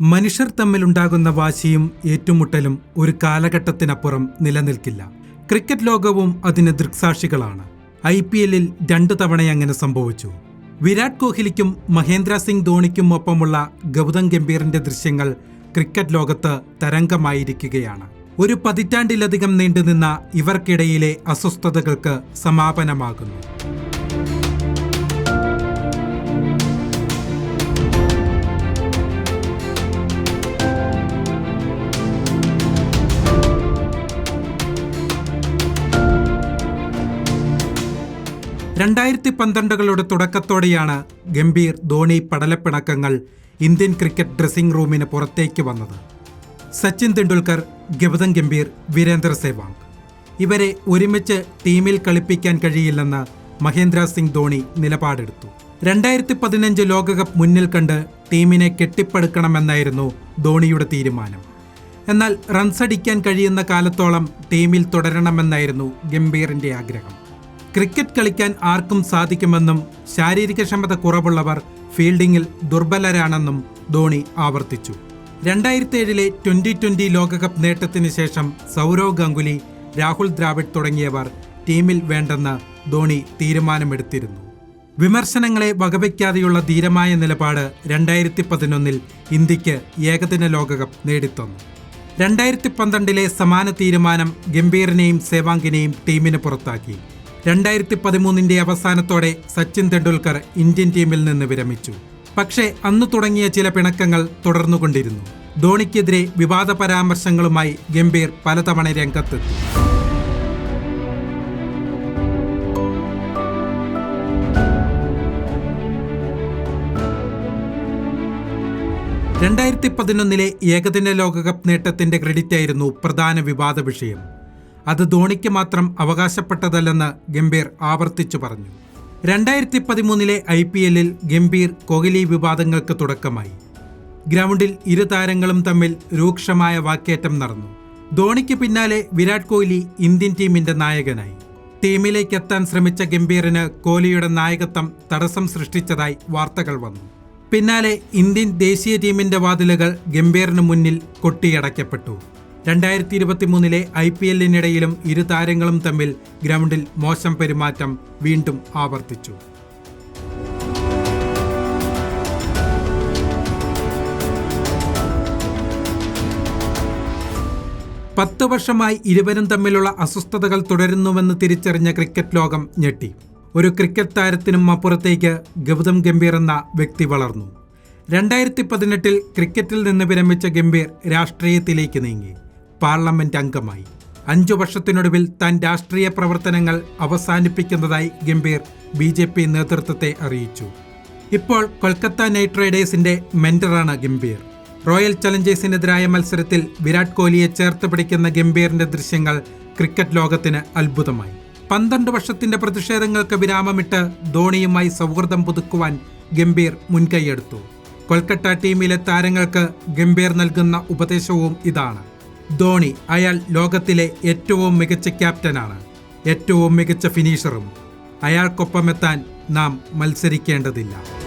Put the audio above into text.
മനുഷ്യർ തമ്മിലുണ്ടാകുന്ന വാശിയും ഏറ്റുമുട്ടലും ഒരു കാലഘട്ടത്തിനപ്പുറം നിലനിൽക്കില്ല. ക്രിക്കറ്റ് ലോകവും അതിന് ദൃക്സാക്ഷികളാണ്. ഐ പി എല്ലിൽ രണ്ടു തവണ അങ്ങനെ സംഭവിച്ചു. വിരാട് കോഹ്ലിക്കും മഹേന്ദ്ര സിംഗ് ധോണിക്കും ഒപ്പമുള്ള ഗൗതം ഗംഭീറിന്റെ ദൃശ്യങ്ങൾ ക്രിക്കറ്റ് ലോകത്ത് തരംഗമായിരിക്കുകയാണ്. ഒരു പതിറ്റാണ്ടിലധികം നീണ്ടുനിന്ന ഇവർക്കിടയിലെ അസ്വസ്ഥതകൾക്ക് സമാപനമാകുന്നു. രണ്ടായിരത്തി പന്ത്രണ്ടുകളുടെ തുടക്കത്തോടെയാണ് ഗംഭീർ ധോണി പടലപ്പിണക്കങ്ങൾ ഇന്ത്യൻ ക്രിക്കറ്റ് ഡ്രസ്സിംഗ് റൂമിന് പുറത്തേക്ക് വന്നത്. സച്ചിൻ തെണ്ടുൽക്കർ ഗൗതം ഗംഭീർ വീരേന്ദ്ര സേവാങ് ഇവരെ ഒരുമിച്ച് ടീമിൽ കളിപ്പിക്കാൻ കഴിയില്ലെന്ന് മഹേന്ദ്ര സിംഗ് ധോണി നിലപാടെടുത്തു. രണ്ടായിരത്തി പതിനഞ്ച് ലോകകപ്പ് മുന്നിൽ കണ്ട് ടീമിനെ കെട്ടിപ്പടുക്കണമെന്നായിരുന്നു ധോണിയുടെ തീരുമാനം. എന്നാൽ റൺസടിക്കാൻ കഴിയുന്ന കാലത്തോളം ടീമിൽ തുടരണമെന്നായിരുന്നു ഗംഭീറിന്റെ ആഗ്രഹം. ക്രിക്കറ്റ് കളിക്കാൻ ആർക്കും സാധിക്കുമെന്നും ശാരീരിക ക്ഷമത കുറവുള്ളവർ ഫീൽഡിംഗിൽ ദുർബലരാണെന്നും ധോണി ആവർത്തിച്ചു. രണ്ടായിരത്തി ഏഴിലെ ട്വന്റി ട്വന്റി ലോകകപ്പ് നേട്ടത്തിന് ശേഷം സൗരവ് ഗംഗുലി രാഹുൽ ദ്രാവിഡ് തുടങ്ങിയവർ ടീമിൽ വേണ്ടെന്ന് ധോണി തീരുമാനമെടുത്തിരുന്നു. വിമർശനങ്ങളെ വകവയ്ക്കാതെയുള്ള ധീരമായ നിലപാട് രണ്ടായിരത്തി പതിനൊന്നിൽ ഇന്ത്യയ്ക്ക് ഏകദിന ലോകകപ്പ് നേടിത്തന്നു. രണ്ടായിരത്തി പന്ത്രണ്ടിലെ സമാന തീരുമാനം ഗംഭീറിനെയും സേവാങ്കിനെയും ടീമിന് പുറത്താക്കി. രണ്ടായിരത്തി പതിമൂന്നിന്റെ അവസാനത്തോടെ സച്ചിൻ തെണ്ടുൽക്കർ ഇന്ത്യൻ ടീമിൽ നിന്ന് വിരമിച്ചു. പക്ഷേ അന്ന് തുടങ്ങിയ ചില പിണക്കങ്ങൾ തുടർന്നുകൊണ്ടിരുന്നു. ധോണിക്കെതിരെ വിവാദ പരാമർശങ്ങളുമായി ഗംഭീർ പലതവണ രംഗത്തെത്തി. രണ്ടായിരത്തി പതിനൊന്നിലെ ഏകദിന ലോകകപ്പ് നേട്ടത്തിന്റെ ക്രെഡിറ്റായിരുന്നു പ്രധാന വിവാദ വിഷയം. അത് ധോണിക്ക് മാത്രം അവകാശപ്പെട്ടതല്ലെന്ന് ഗംഭീർ ആവർത്തിച്ചു പറഞ്ഞു. രണ്ടായിരത്തി പതിമൂന്നിലെ ഐ പി എല്ലിൽ ഗംഭീർ കോഹ്ലി വിവാദങ്ങൾക്ക് തുടക്കമായി. ഗ്രൗണ്ടിൽ ഇരു താരങ്ങളും തമ്മിൽ രൂക്ഷമായ വാക്കേറ്റം നടന്നു. ധോണിക്ക് പിന്നാലെ വിരാട് കോഹ്ലി ഇന്ത്യൻ ടീമിന്റെ നായകനായി. ടീമിലേക്ക് എത്താൻ ശ്രമിച്ച ഗംഭീറിന് കോഹ്ലിയുടെ നായകത്വം തടസ്സം സൃഷ്ടിച്ചതായി വാർത്തകൾ വന്നു. പിന്നാലെ ഇന്ത്യൻ ദേശീയ ടീമിന്റെ വാതിലുകൾ ഗംഭീറിന് മുന്നിൽ കൊട്ടിയടയ്ക്കപ്പെട്ടു. രണ്ടായിരത്തി ഇരുപത്തി മൂന്നിലെ ഐ പി എല്ലിനിടയിലും ഇരു താരങ്ങളും തമ്മിൽ ഗ്രൗണ്ടിൽ മോശം പെരുമാറ്റം വീണ്ടും ആവർത്തിച്ചു. പത്ത് വർഷമായി ഇരുവരും തമ്മിലുള്ള അസ്വസ്ഥതകൾ തുടരുന്നുവെന്ന് തിരിച്ചറിഞ്ഞ ക്രിക്കറ്റ് ലോകം ഞെട്ടി. ഒരു ക്രിക്കറ്റ് താരത്തിനും അപ്പുറത്തേക്ക് ഗൗതം ഗംഭീർ എന്ന വ്യക്തി വളർന്നു. രണ്ടായിരത്തി പതിനെട്ടിൽ ക്രിക്കറ്റിൽ നിന്ന് വിരമിച്ച ഗംഭീർ രാഷ്ട്രീയത്തിലേക്ക് നീങ്ങി. പാർലമെന്റ് അംഗമായി അഞ്ചു വർഷത്തിനൊടുവിൽ താൻ രാഷ്ട്രീയ പ്രവർത്തനങ്ങൾ അവസാനിപ്പിക്കുന്നതായി ഗംഭീർ ബി ജെ പി നേതൃത്വത്തെ അറിയിച്ചു. ഇപ്പോൾ കൊൽക്കത്ത നൈറ്റ് റൈഡേഴ്സിന്റെ മെന്ററാണ് ഗംഭീർ. റോയൽ ചലഞ്ചേഴ്സിനെതിരായ മത്സരത്തിൽ വിരാട് കോഹ്ലിയെ ചേർത്ത് പിടിക്കുന്ന ഗംഭീറിന്റെ ദൃശ്യങ്ങൾ ക്രിക്കറ്റ് ലോകത്തിന് അത്ഭുതമായി. പന്ത്രണ്ട് വർഷത്തിന്റെ പ്രതിഷേധങ്ങൾക്ക് വിരാമമിട്ട് ധോണിയുമായി സൗഹൃദം പുതുക്കുവാൻ ഗംഭീർ മുൻകൈയെടുത്തു. കൊൽക്കത്ത ടീമിലെ താരങ്ങൾക്ക് ഗംഭീർ നൽകുന്ന ഉപദേശവും ഇതാണ്. ധോണി അയാൾ ലോകത്തിലെ ഏറ്റവും മികച്ച ക്യാപ്റ്റനാണ്. ഏറ്റവും മികച്ച ഫിനിഷറും. അയാൾക്കൊപ്പമെത്താൻ നാം മത്സരിക്കേണ്ടതില്ല.